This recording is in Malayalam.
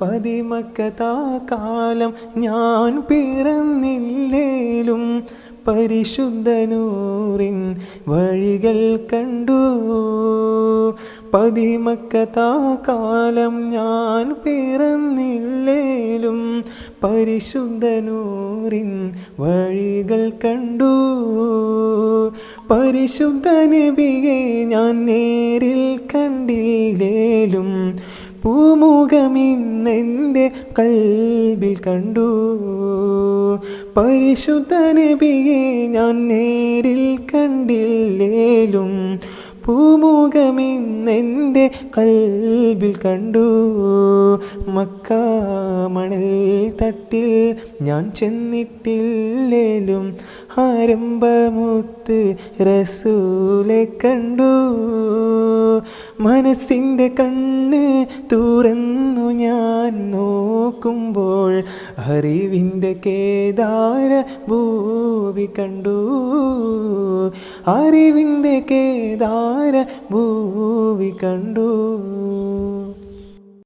പതിമക്കതാ കാലം ഞാൻ പിറന്നില്ലേലും പരിശുദ്ധനൂറിൻ വഴികൾ കണ്ടു. പതിമക്കതാ കാലം ഞാൻ പിറന്നില്ലേലും പരിശുദ്ധനൂറിൻ വഴികൾ കണ്ടു. പരിശുദ്ധ നബിയെ ഞാൻ നേരിൽ കണ്ടില്ലേലും പൂമുഖമിന്നെന്റെ കൽബിൽ കണ്ടു. പരിശുദ്ധ നബിയെ ഞാൻ നേരിൽ കണ്ടില്ലേലും പൂമുഖമിന്നെന്റെ കൽബിൽ കണ്ടു. മക്കാമണൽ തട്ടിൽ ഞാൻ ചെന്നിട്ടില്ലേലും ആരംഭമുത്ത് റസൂലെ കണ്ടു. മനസ്സിന്റെ കണ്ണ് തുറന്നു ഞാൻ നോക്കുമ്പോൾ അറിവിന്റെ കേദാര ഭൂവി കണ്ടു. അറിവിന്റെ കേദാര ഭൂവി കണ്ടു.